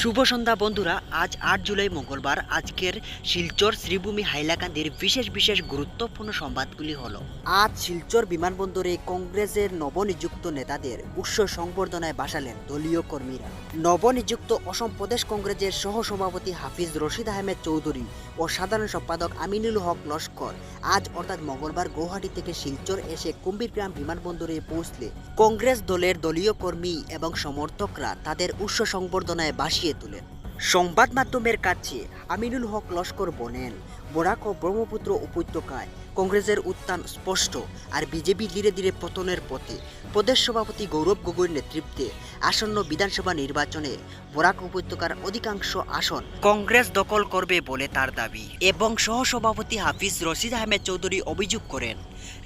শুভ সন্ধ্যা বন্ধুরা, আজ আট জুলাই মঙ্গলবার, আজকের শিলচর শ্রীভূমি হাইলাকান্দির বিশেষ বিশেষ গুরুত্বপূর্ণ সংবাদগুলি হল। আজ শিলচর বিমানবন্দরে কংগ্রেসের নবনিযুক্ত নেতাদের উৎস সংবর্ধনায় বাসালেন দলীয় কর্মীরা। নবনিযুক্ত অসম প্রদেশ কংগ্রেসের সহসভাপতি হাফিজ রশিদ আহমেদ চৌধুরী ও সাধারণ সম্পাদক আমিনুল হক লস্কর আজ অর্থাৎ মঙ্গলবার গৌহাটি থেকে শিলচর এসে কুম্ভীরগ্রাম বিমানবন্দরে পৌঁছলে কংগ্রেস দলের দলীয় কর্মী এবং সমর্থকরা তাদের উৎস সংবর্ধনায় বাসিয়ে তোলেন। সংবাদ মাধ্যমের কাছে আমিনুল হক লস্কর বলেন বরাক ও ব্রহ্মপুত্র উপত্যকায় কংগ্রেসের উত্থান স্পষ্ট আর বিজেপি ধীরে ধীরে পতনের পথে। প্রদেশ সভাপতি গৌরব গগৈর নেতৃত্বে আসন্ন বিধানসভা নির্বাচনে বরাক উপত্যকার অধিকাংশ আসন কংগ্রেস দখল করবে বলে তার দাবি এবং সহসভাপতি হাফিজ রশিদ আহমেদ চৌধুরী অভিযোগ করেন,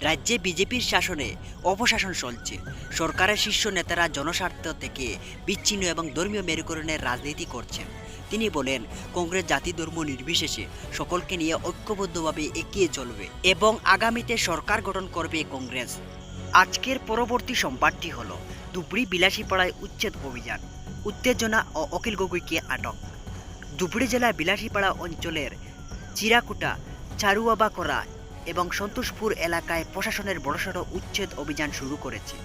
রাজ্যে বিজেপির শাসনে অপশাসন চলছে। সরকারের শীর্ষ নেতারা জনস্বার্থ থেকে বিচ্ছিন্ন এবং ধর্মীয় মেরুকরণের রাজনীতি করছেন। তিনি বলেন, কংগ্রেস জাতি ধর্ম নির্বিশেষে সকলকে নিয়ে ঐক্যবদ্ধভাবে এগিয়ে চলবে এবং আগামীতে সরকার গঠন করবে কংগ্রেস। আজকের পরবর্তী সংবাদটি হল ধুবড়ি বিলাসীপাড়ায় উচ্ছেদ অভিযান, উত্তেজনা ও অখিল গগৈকে আটক। ধুবড়ি জেলার বিলাসীপাড়া অঞ্চলের চিরাকুটা চারুয়াবাকরা এবং সন্তোষপুর এলাকায় প্রশাসনের বড়সড় উচ্ছেদ অভিযান শুরু করেছে।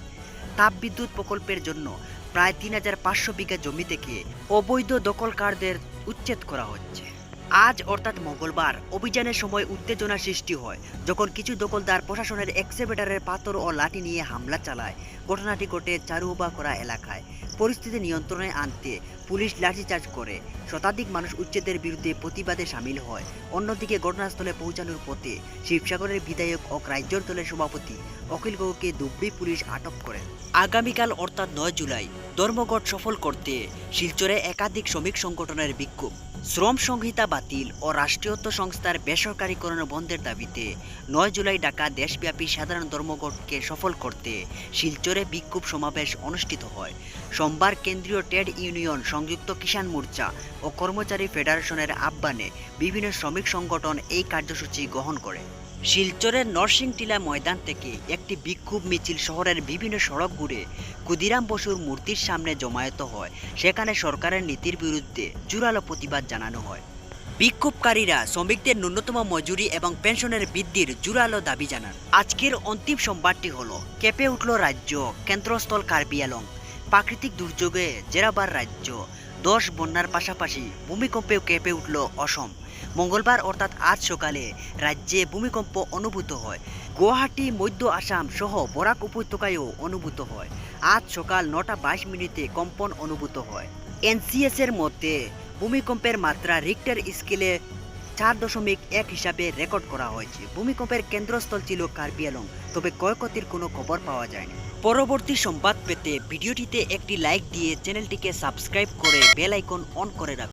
তাপবিদ্যুৎ প্রকল্পের জন্য প্রায় তিন হাজার পাঁচশো বিঘা জমি থেকে অবৈধ দখলকারদের উচ্ছেদ করা হচ্ছে। আজ অর্থাৎ মঙ্গলবার অভিযানের সময় উত্তেজনা সৃষ্টি হয়। যখন কিছু দখলদার প্রশাসনের এক্সেভেটারের পাথর ও লাঠি নিয়ে হামলা চালায়, ঘটনাটি ঘটে চারুবা করা এলাকায়। পরিস্থিতি নিয়ন্ত্রণে আনতে পুলিশ লাঠিচার্জ করে। শতাধিক মানুষ উচ্ছেদের বিরুদ্ধে প্রতিবাদে সামিল হয়। অন্যদিকে ঘটনাস্থলে পৌঁছানোর পথে শিবসাগরের বিধায়ক ও রাজ্যর দলের সভাপতি অখিল গৌকে ধুবড়ি পুলিশ আটক করে আগামীকাল অর্থাৎ নয় জুলাই, ধর্মঘট সফল করতে শিলচরে একাধিক শ্রমিক সংগঠনের বিক্ষোভ। শ্রম সংহিতা বাতিল ও রাষ্ট্রীয়ত্ব সংস্থার বেসরকারীকরণ বন্ধের দাবিতে নয় জুলাই ডাকা দেশব্যাপী সাধারণ ধর্মঘটকে সফল করতে শিলচরে বিক্ষোভ সমাবেশ অনুষ্ঠিত হয়। সোমবার কেন্দ্রীয় ট্রেড ইউনিয়ন সংযুক্ত কিষাণ মোর্চা ও কর্মচারী ফেডারেশনের আহ্বানে বিভিন্ন শ্রমিক সংগঠন এই কার্যসূচি গ্রহণ করে। শিলচরের নরসিংটিলা ময়দান থেকে একটি বিক্ষোভ মিছিল শহরের বিভিন্ন সড়ক ঘুরে ক্ষুদিরাম বসুর মূর্তির সামনে জমায়েত হয়। সেখানে সরকারের নীতির বিরুদ্ধে জোরালো প্রতিবাদ জানানো হয়। বিক্ষোভকারীরা শ্রমিকদের ন্যূনতম মজুরি এবং পেনশনের বৃদ্ধির জোরালো দাবি জানান। আজকের অন্তিম সোমবারটি হল কেঁপে উঠল রাজ্য কেন্দ্রস্থল কার্বি আলং। প্রাকৃতিক দুর্যোগে জেরাবার রাজ্য। দশ বন্যার পাশাপাশি ভূমিকম্পেও কেঁপে উঠল অসম। মঙ্গলবার অর্থাৎ আজ সকালে রাজ্যে ভূমিকম্প অনুভূত হয়। গুয়াহাটি, মধ্য আসাম সহ বরাক উপত্যকায়ও অনুভূত হয়। আজ সকাল নটা বাইশ মিনিটে কম্পন অনুভূত হয়। এনসিএস এর মধ্যে ভূমিকম্পের মাত্রা রিক্টার স্কেলে চার দশমিক এক হিসাবে রেকর্ড করা হয়েছে। ভূমিকম্পের কেন্দ্রস্থল ছিল কার্বি আলং তবে ক্ষয়ক্ষতির কোনো খবর পাওয়া যায়নি। পরবর্তী সংবাদ পেতে ভিডিওটিতে একটি লাইক দিয়ে চ্যানেলটিকে সাবস্ক্রাইব করে বেল আইকন অন করে রাখুন।